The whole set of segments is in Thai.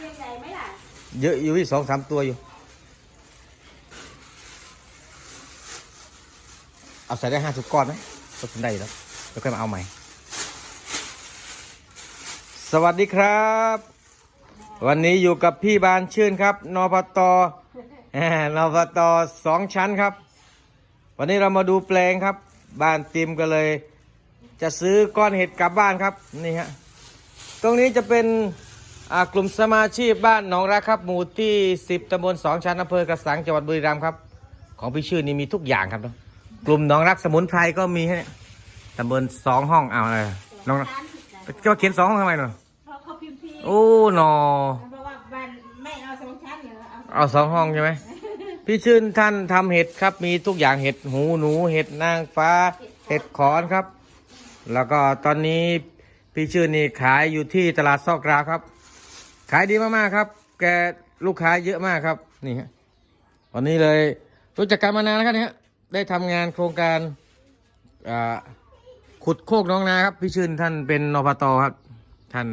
เรียนใหญ่ไหมล่ะ เยอะอยู่ที่สองสามตัวอยู่ เอาใส่ได้ห้าสิบก้อนไหมก็ทำได้อยู่แล้วแล้วค่อยมาเอาใหม่ สวัสดีครับ วันนี้อยู่กับพี่บานชื่นครับ นพต นพตสองชั้นครับ วันนี้เรามาดูแปลงครับ บ้านติมก็เลย จะซื้อก้อนเห็ดกลับบ้านครับ นี่ฮะ ตรงนี้จะเป็น อ่ากลุ่มสมาชิกบ้านหนองรักครับ หมู่ที่ 10ตำบลสองชั้นอำเภอกระสังจังหวัดบุรีรัมย์ครับ ของพี่ชื่อนี่มีทุกอย่างครับเนอะกลุ่มหนองรักสมุนไพรก็มีฮะเนี่ยตำบลสองห้องเอาอะไรน้องจะมาเขียนสองห้องทำไมเนาะเพราะเขาพิมพ์พีโอ้หนอ เพราะว่าบ้านไม่เอาสองชั้นเหรอเอาเอาสองห้องใช่ไหม พี่ชื่นท่านทำเห็ดครับ มีทุกอย่างเห็ดหูหนู เห็ดนางฟ้า เห็ดขอนครับ แล้วก็ตอนนี้พี่ชื่นนี่ขายอยู่ที่ตลาดซอกกราวครับ ขายดีมากๆครับ แกลูกค้าเยอะมากครับนี่ฮะวันนี้เลยรู้จักกันมานานแล้วครับเนี่ยได้ทำงานโครงการขุดโคกน้องนาครับพี่ชื่นท่านเป็นนปตครับ ท่าน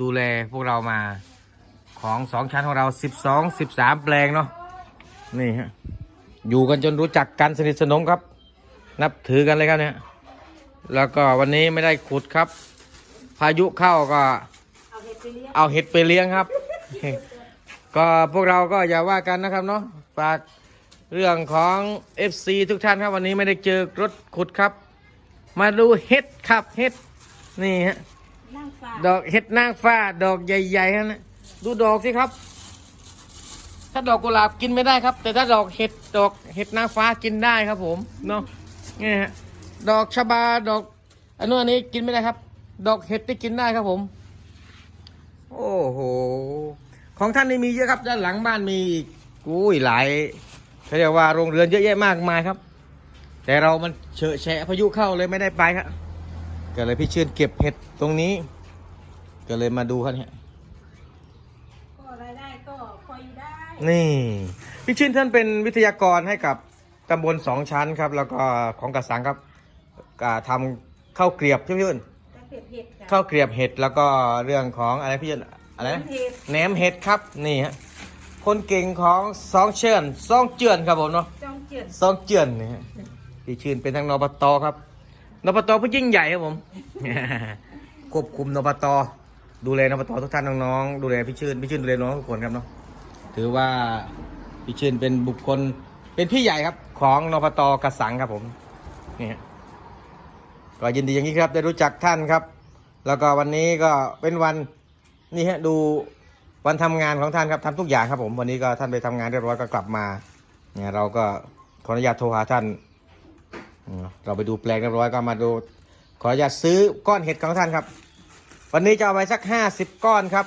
ดูแลพวกเรามาของสองชั้นของเราสิบสองสิบสามแปลงเนาะนี่ฮะอยู่กันจนรู้จักกันสนิทสนมครับ นับถือกันเลยครับเนี่ยแล้วก็วันนี้ไม่ได้ขุดครับ พายุเข้าก็ ไปเลี้ยงเอาเห็ดไปเลี้ยงครับ ก็พวกเราก็อย่าว่ากันนะครับเนาะฝากเรื่องของ FC ทุกท่านครับวันนี้ไม่ได้เจอรถขุดครับ มาดูเห็ดครับเห็ดนี่ฮะนั่งฟ้าดอกเห็ดนางฟ้าดอกใหญ่ๆฮะนะดูดอกสิครับ ถ้าดอกกุหลาบกินไม่ได้ครับ แต่ถ้าดอกเห็ดดอกเห็ดนางฟ้ากินได้ครับผมเนาะนี่ฮะดอกชบาดอกอันนู้นอันนี้กินไม่ได้ครับ ดอกเห็ดที่กินได้ครับผม โอ้โห ของท่านนี่มีเยอะครับ ด้านหลังบ้านมีอีกอุ้ยหลายเขาเรียกว่าโรงเรือนเยอะแยะมากมายครับ แต่เรามันเฉอะแฉะพายุเข้าเลยไม่ได้ไปครับก็เลยพี่ชื่นเก็บเห็ดตรงนี้ ก็เลยมาดูครับเนี่ยก็รายได้ก็พออยู่ได้ นี่ พี่ชื่นท่านเป็นวิทยากรให้กับตำบลสองชั้นครับ แล้วก็ของกระสังครับอ่าทำข้าวเกรียบใช่ไหมพี่ชื่น แต่เก็บเห็ดค่ะข้าวเกรียบเห็ดแล้วก็เรื่องของอะไรพี่ชื่นอะไรนะเห็ดแหนมเห็ดครับนี่ฮะคนเก่งของสองเชิญสองเจือนครับผมเนาะจ้องเจือนสองเจือนนี่ฮะพี่ชื่นเป็นทั้งนปตครับนปตผู้ยิ่งใหญ่ครับผมควบคุมนปตดูแลนปตทุกท่านน้องๆดูแลพี่ชื่นพี่ชื่นดูแลน้องทุกคนครับเนาะถือว่าพี่ชื่นเป็นบุคคลเป็นพี่ใหญ่ครับ ของนปตกระสังครับผมนี่ฮะ ก็ยินดีอย่างนี้ครับได้รู้จักท่านครับ แล้วก็วันนี้ก็เป็นวันนี่ฮะดูวันทำงานของท่านครับทำทุกอย่างครับผมวันนี้ก็ท่านไปทำงานเรียบร้อยก็กลับมาเนี่ยเราก็ขออนุญาตโทรหาท่าน เราไปดูแปลงเรียบร้อยก็มาดู ขออนุญาตซื้อก้อนเห็ดของท่านครับ วันนี้จะเอาไปสักห้าสิบก้อนครับ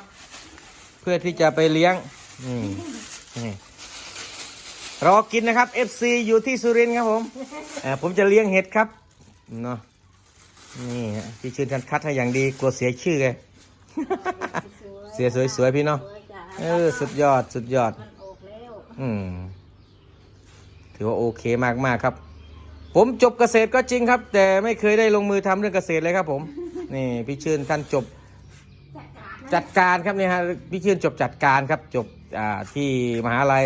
เพื่อที่จะไปเลี้ยงอืมรอกินนะครับ FC อยู่ที่สุรินทร์ครับผมผมจะเลี้ยงเห็ดครับเนาะ นี่ฮะพี่ชื่นท่านคัดให้อย่างดีกลัวเสียชื่อไง เสียสวยๆพี่เนาะสวยจ้ะเออสุดยอดสุดยอด มันออกแล้วอืม ถือว่าโอเคมากมากๆครับ ผมจบเกษตรก็จริงครับ แต่ไม่เคยได้ลงมือทำเรื่องเกษตรเลยครับผม นี่พี่ชื่นท่านจบ จัดการนะจัดการครับเนี่ยฮะพี่ชื่นจบจัดการครับจบอ่าที่มหาลัย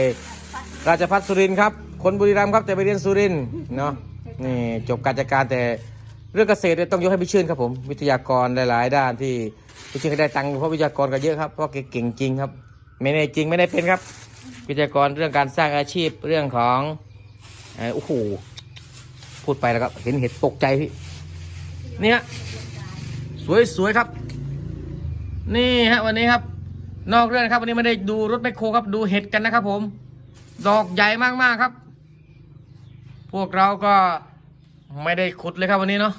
ราชภัฏสุรินทร์ครับ คนบุรีรัมย์ครับแต่ไปเรียนสุรินทร์เนาะนี่จบการจัดการแต่เรื่องเกษตรเนี่ยต้องยกให้พี่ชื่นครับผม วิทยากรหลาย ๆ ด้านที่พี่ชื่นได้ตังค์เพราะวิทยากรก็เยอะครับเพราะเก่งจริงครับ ไม่ได้จริงไม่ได้เป็นครับ วิทยากรเรื่องการสร้างอาชีพเรื่องของโอ้โหพูดไปแล้วครับเห็นเห็ดตกใจพี่เนี่ยสวยสวยๆครับ นี่ฮะวันนี้ครับ นอกเรื่องครับ วันนี้ไม่ได้ดูรถแมคโครครับ ดูเห็ดกันนะครับ ผม ดอกใหญ่มากๆครับ พวกเราก็ ไม่ได้ขุดเลยครับวันนี้เนาะ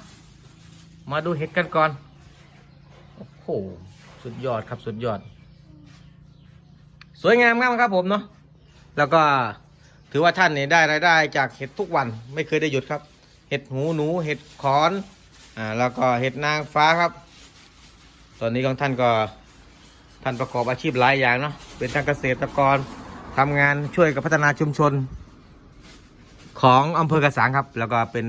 มาดูเห็ดกันก่อน โอ้โห สุดยอดครับสุดยอด สวยงามมากครับผมเนาะแล้วก็ถือว่าท่านเนี่ยได้รายได้จากเห็ดทุกวันไม่เคยได้หยุดครับ เห็ดหูหนูเห็ดขอนอ่าแล้วก็เห็ดนางฟ้าครับ ตอนนี้ของท่านก็ท่านประกอบอาชีพหลายอย่างเนาะเป็นทั้งเกษตรกรทำงานช่วยกับพัฒนาชุมชน ของอำเภอกระสังครับ แล้วก็เป็น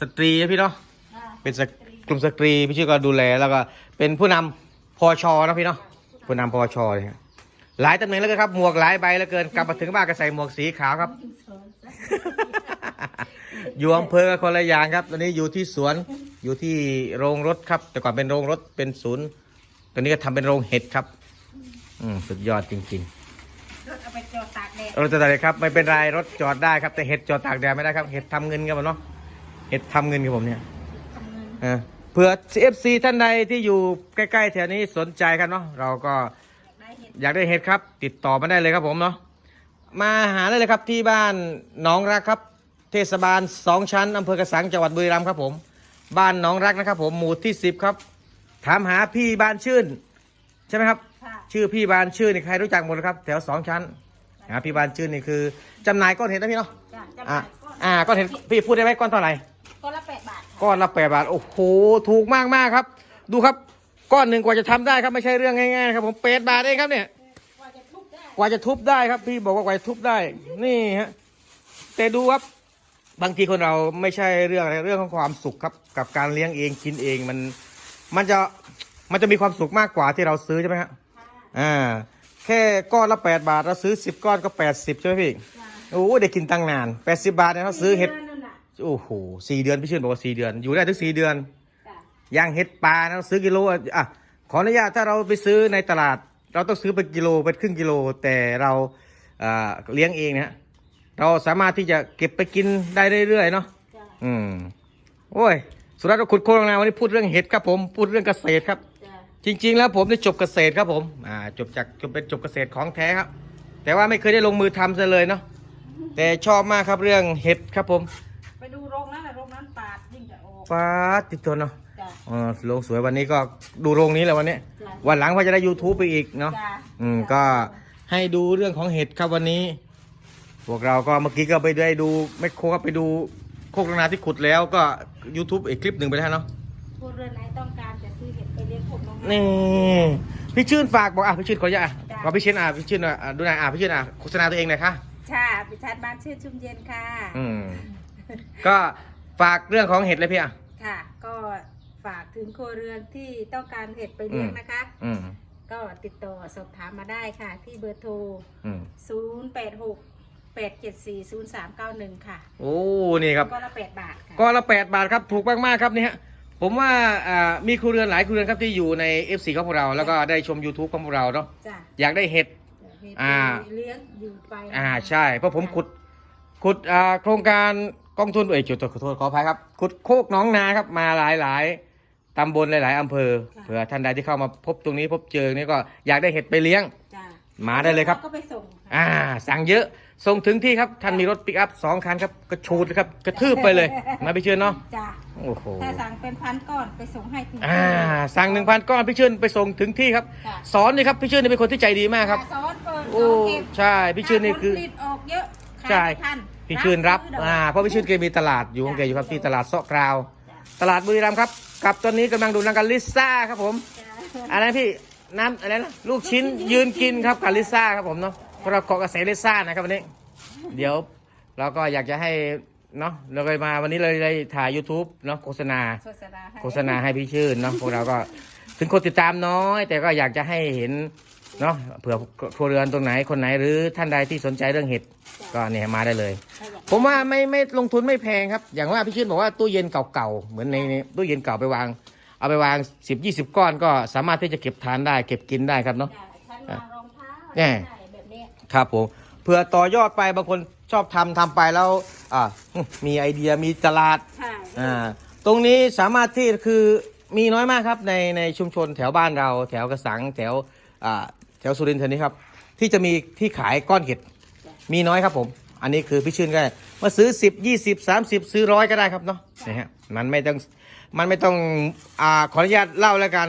สตรีนะพี่เนาะอ่าเป็นสตกลุ่มสตรีพี่ชื่อก็ดูแลแล้วก็เป็นผู้นำพอชอนะพี่เนาะผู้นำพอชอเลยครับหลายตำแหน่งแล้วครับหมวกหลายใบแล้วเกินกลับมาถึงบ้านก็ใส่หมวกสีขาวครับ อยู่อำเภอคนละอย่างครับ ตอนนี้อยู่ที่สวนอยู่ที่โรงรถครับ แต่ก่อนเป็นโรงรถเป็นศูนย์ตอนนี้ก็ทำเป็นโรงเห็ดครับ อืมสุดยอดจริงรถเอาไปจอดตากแดดๆรถจะได้ครับไม่เป็นไรรถจอดได้ครับแต่เห็ดจอดตากแดดไม่ได้ครับเห็ดทำเงินครับผมเนาะ เห็ดทำเงินครับผมเนี่ยทำเงินเออเผื่อ FC ท่านใดที่อยู่ใกล้ๆแถวนี้สนใจครับเนาะเราก็ได้เห็ดอยากได้เห็ดครับ ติดต่อมาได้เลยครับผมเนาะมาหาได้เลยครับที่บ้านหนองรักครับ เทศบาลสองชั้นอำเภอกระสังจังหวัดบุรีรัมย์ครับผม บ้านหนองรักนะครับ ผมหมู่ที่สิบครับ ถามหาพี่บานชื่น ใช่ไหมครับค่ะชื่อพี่บานชื่นนี่ใครรู้จักหมดครับ แถวสองชั้นหาพี่บานชื่นนี่คือจำหน่ายก้อนเห็ดนะพี่เนาะจ้ะจำหอ่าน่ายก้อนอ่าก้อนเห็ดพี่พูดได้ไหมก้อนเท่าไหร่ ก้อนละแปดบาทค่ะก้อนละแปดบาท โอ้โห ถูกมากมากๆครับ ดูครับ ก้อนหนึ่งกว่าจะทำได้ครับ ไม่ใช่เรื่องง่ายๆครับ ผมแปดบาทเองครับเนี่ย กว่าจะทุบได้กว่าจะทุบได้ครับ พี่บอกว่ากว่าจะทุบได้ นี่ฮะ แต่ดูครับ บางทีคนเราไม่ใช่เรื่องอะไรเรื่องของความสุขครับ กับการเลี้ยงเองกินเองมัน มันจะ มันจะมีความสุขมากกว่าที่เราซื้อใช่ไหมฮะ ค่ะอ่า แค่ก้อนละแปดบาทเราซื้อสิบก้อนก็แปดสิบใช่ไหมพี่ จ้ะโอ้ได้กินตั้งนานแปดสิบาทเนี่ยเราซื้อเห็ดดืนนั่นน่ะ โอ้โหสี่เดือนพี่ชื่นบอกว่าสี่เดือน อยู่ได้ถึงสี่เดือนจ้ะอย่างเห็ดปลานะซื้อกิโลอะอะขออนุญาตถ้าเราไปซื้อในตลาด เราต้องซื้อเป็นกิโลเป็นครึ่งกิโล แต่เราอ่าเลี้ยงเองเนี่ยเราสามารถที่จะเก็บไปกินได้เรื่อยๆเนาะจ้ะอืมโอ้ย สุรัตน์เราขุดโค้งนะวันนี้พูดเรื่องเห็ดครับผมพูดเรื่องเกษตรครับจ้ะจริง ๆ แล้วผมได้จบเกษตรครับผมอ่าจบจากจบเป็นจบเกษตรของแท้ครับ แต่ว่าไม่เคยได้ลงมือทำซะเลยเนาะแต่ชอบมากครับเรื่องเห็ดครับผมไป ดูโรงนั้นน่ะโรงนั้นปาดยิ่งจะออกฟ้าติดตัวเนาะจ้ะ เออโรงสวยวันนี้ก็ดูโรงนี้แหละวันนี้ จ้ะ วันหลังก็จะได้ YouTube ไปอีกเนาะ จ้ะอืมก็ให้ดูเรื่องของเห็ดครับวันนี้ พวกเราก็เมื่อกี้ก็ไปได้ดูแมคโครก็ไปดูโคกนาที่ขุดแล้วก็ YouTube อีกคลิปหนึ่งไปแล้วเนาะผู้เรือนไหนต้องการจะซื้อเห็ดไปเลี้ยงผมน้องนี่พี่ชื่นฝากบอกอะพี่ชื่นขออนุญาตอะจ้ะ ขอพี่ชื่นอะพี่ชื่นอะอะดูหน่อยอะพี่ชื่นอะโฆษณาตัวเองหน่อยค่ะค่ะปิชัดบ้านชื่อชุ่มเย็นค่ะ อืม ก็ฝากเรื่องของเห็ดเลยพี่อะ ค่ะ ก็ฝากถึงครัวเรือนที่ต้องการเห็ดไปเลี้ยงอืมนะคะ อืมก็ติดต่อสอบถามมาได้ค่ะ ที่เบอร์โทร อืม0 8 6 8 7 4 0 3 9 1 ค่ะโอ้นี่ครับ ก็ละ8บาทค่ะก้อนละแปดบาทครับถูกมากๆครับเนี่ยผมว่าอ่ามีครัวเรือนหลายครัวเรือนครับที่อยู่ใน FC ของพวกเรา แล้วก็ได้ชม YouTube ของพวกเราเนาะจ้ะอยากได้เห็ด เห็ดอ่า ไปเลี้ยงอยู่ไปอ่าใช่ เพราะผมขุดขุดอ่าโครงการ กองทุนเอ้ยจุดขอโทษขออภัยครับขุดโคกหน้องนาครับมาหลายหลายๆตำบลหลาย ๆอำเภอเผื่อท่านใดที่เข้ามาพบตรงนี้พบเจอนี่ก็อยากได้เห็ดไปเลี้ยงจ้ะมาได้เลยครับก็ไปส่งค่ะอ่า สั่งเยอะส่งถึงที่ครับท่านมีรถปิกอัพสองคันครับกระชูดเลยครับกระทืบไปเลยมาไปเชิญเนาะจ้ะโอ้โหถ้าสั่งเป็นพันก้อนไปส่งให้ถึงอ่าสั่งหนึ่งพันก้อนพี่ชื่นไปส่งถึงที่ครับจ้ะสอนนี่ครับพี่ชื่นนี่เป็นคนที่ใจดีมากครับซอสเปิดโอ้ซอสเก็บใช่พี่ชื่นนี่คือถ้าผลผลิตออกเยอะขายใช่ไม่ทัน พี่ชื่นรับซื้ดกอ่าเพราะพี่ชื่นแกมีตลาดอยู่ของแกอยู่ครับที่ตลาดเซาะกราวจ้ะตลาดบุรีรัมย์ครับกับตอนนี้กำลังดูนางกันลิซ่าครับผมจ้ะ อะไรนะพี่น้ำอะไรนะลูกชิ้นยืนกินครับกับลิซ่าครับผมเนาะพวกเราเกาะกระแสลิซ่านะครับวันนี้ เดี๋ยวเราก็อยากจะให้เนาะเราก็มาวันนี้เลยเลยถ่าย YouTube เนาะโฆษณา โฆษณาให้โฆษณาให้พี่ชื่นเนาะพวกเราก็ ถึงคนติดตามน้อย แต่ก็อยากจะให้เห็น เนาะเผื่อครัวเรือนตรงไหนคนไหนหรือท่านใดที่สนใจเรื่องเห็ดก็เนี่ยมาได้เลย ผมว่าไม่ไม่ลงทุนไม่แพงครับ อย่างว่าพี่ชื่นบอกว่าตู้เย็นเก่าๆเหมือนในในตู้เย็นเก่าไปวาง เอาไปวางสิบยี่สิบก้อนก็สามารถที่จะเก็บทานได้ เก็บกินได้ครับเนาะจ้ะชั้นวางรองเท้าแน่ใส่แบบเนี้ยครับผมเผื่อต่อยอดไปบางคนชอบทำทำไปแล้วอ่ามีไอเดียมีตลาดใช่อ่าตรงนี้สามารถที่คือมีน้อยมากครับในในชุมชนแถวบ้านเรา แถวกระสังแถวอ่า แถวสุรินทร์แถวนี้ครับ ที่จะมีที่ขายก้อนเห็ดมีน้อยครับผม อันนี้คือพี่ชื่นก็ได้มาซื้อ10 20 30ซื้อร้อยก็ได้ครับเนาะนะฮะมันไม่ต้องมันไม่ต้องอ่าขออนุญาตเล่าแล้วกัน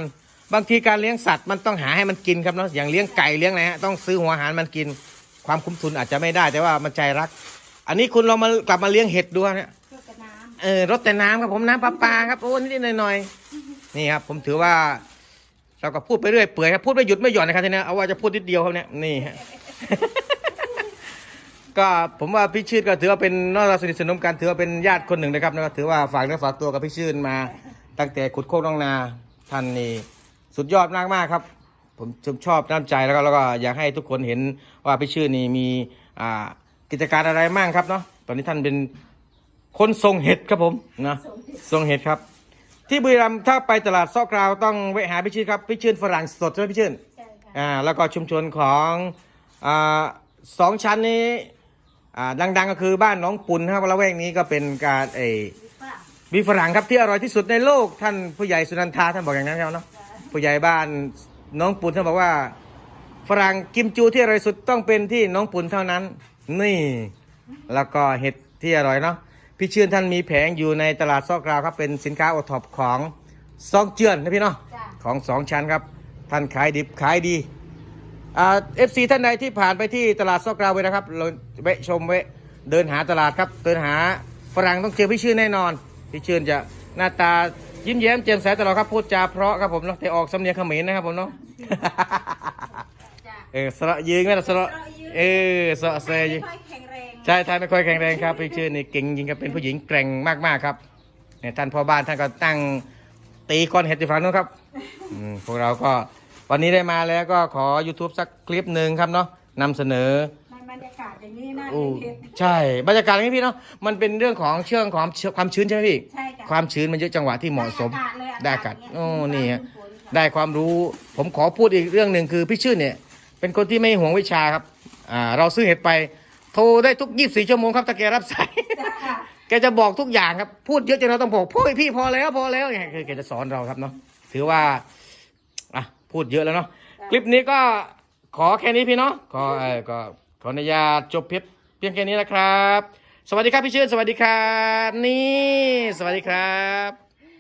บางทีการเลี้ยงสัตว์มันต้องหาให้มันกินครับเนาะอย่างเลี้ยงไก่เลี้ยงอะไรฮะต้องซื้อหัวอาหารมันกินความคุ้มทุนอาจจะไม่ได้แต่ว่ามันใจรัก อันนี้คุณเรามากลับมาเลี้ยงเห็ดดูนะเครื่องกระน้เออรถแต่น้ำครับผมน้ำประปาครับโอ้นิดๆหน่อยๆนี่ครับผมถือว่า เราก็พูดไปเรื่อยเปื่อยครับพูดไม่หยุดไม่หย่อนนะครับทีนี้เอาว่าจะพูดนิดเดียวครับเนี่ยนี่ฮะก็ผมว่าพี่ชื่นก็ถือว่าเป็นนอกจากสนิทสนมกันถือว่าเป็นญาติคนหนึ่งนะครับแล้วก็ถือว่าฝากเนื้อฝากตัวกับพี่ชื่นมา ตั้งแต่ขุดโคกน้องนาท่านนี่สุดยอดมากมากครับ ผมชมชอบน้ำใจแล้วก็แล้วก็อยากให้ทุกคนเห็นว่าพี่ชื่นนี่มีอ่ากิจการอะไรมั่งครับเนาะตอนนี้ท่านเป็นคนส่งเห็ดครับผมนะส่งเห็ดส่งเห็ดครับ ที่บุรีรัมย์ถ้าไปตลาดซอกกราวต้องแวะหาพี่ชื่นครับพี่ชื่นฝรั่งสดใช่ไหมพี่ชื่นใช่ค่ะอ่าแล้วก็ชุมชนของอ่าสองชั้นนี้อ่าดัง ๆ ก็คือบ้านน้องปุ่นครับละแวกนี้ก็เป็นการเออฝรั่งมีฝรั่งครับที่อร่อยที่สุดในโลกท่านผู้ใหญ่สุนันทาท่านบอกอย่างนั้นครับเนาะผู้ใหญ่บ้านน้องปุ่นท่านบอกว่า ฝรั่งกิมจูที่อร่อยสุดต้องเป็นที่น้องปุ่นเท่านั้น นี่ แล้วก็เห็ดที่อร่อยเนาะ พี่เชื่นท่านมีแผงอยู่ในตลาดซอกกราวครับเป็นสินค้าโอท็อปของซองเจือนนะพี่เนาะจ้ะของสองชั้นครับ ท่านขายดิบขายดีอ่าเอฟซีท่านใดที่ผ่านไปที่ตลาดซอกกราวไว้นะครับเราแวะชมแวะเดินหาตลาดครับ เดินหาฝรั่งต้องเจอพี่ชื่นแน่นอน พี่ชื่นจะหน้าตายิ้มแย้มแจ่มใสตลอดครับพูดจาเพราะครับผมเนาะแต่ออกสำเนียงเขมรนะครับผมเนาะจ้ะเออสระยืงไหมล่ะสระเออสระเซย ไม่ค่อยแข็งแรงใช่ท่านไม่ค่อยแข็งแรงครับพี่ชื่นนี่เก่งจริงครับเป็นผู้หญิงแกร่งมากๆครับเนี่ยท่านพ่อบ้านท่านก็ตั้งตีก้อนเห็ดที่ฝั่งนู้นครับอืมพวกเราก็วันนี้ได้มาแล้วก็ขอ YouTube สักคลิปหนึ่งครับเนาะนำเสนอในบรรยากาศอย่างนี้น่าโอ้เห็ดใช่บรรยากาศอย่างนี้พี่เนาะมันเป็นเรื่องของเชื่องของความชื้นใช่ไหมพี่ใช่จ้ะความชื้นมันเยอะจังหวะที่เหมาะสม ได้ได้อาอากาาศศเลยโอ้ฟ้านี่ฮะฝนค่ะได้ความรู้ผมขอพูดอีกเรื่องหนึ่งคือพี่ชื่นเนี่ย เป็นคนที่ไม่ห่วงวิชาครับอ่าเราซื้อเห็ดไป โทรได้ทุก24ชั่วโมงครับถ้าแกรับสายจ้ะแกจะบอกทุกอย่างครับ พูดเยอะจนเราต้องบอกพ่อพี่พอแล้วพอแล้วเนี่ยคือแกจะสอนเราครับเนาะ ถือว่าอะพูดเยอะแล้วเนาะ คลิปนี้ก็ขอแค่นี้พี่เนาะ ขอเออก็ขออนุญาตจบเพียงเพียงแค่นี้นะครับ สวัสดีครับพี่ชื่น สวัสดีครับ นี่ สวัสดีครับ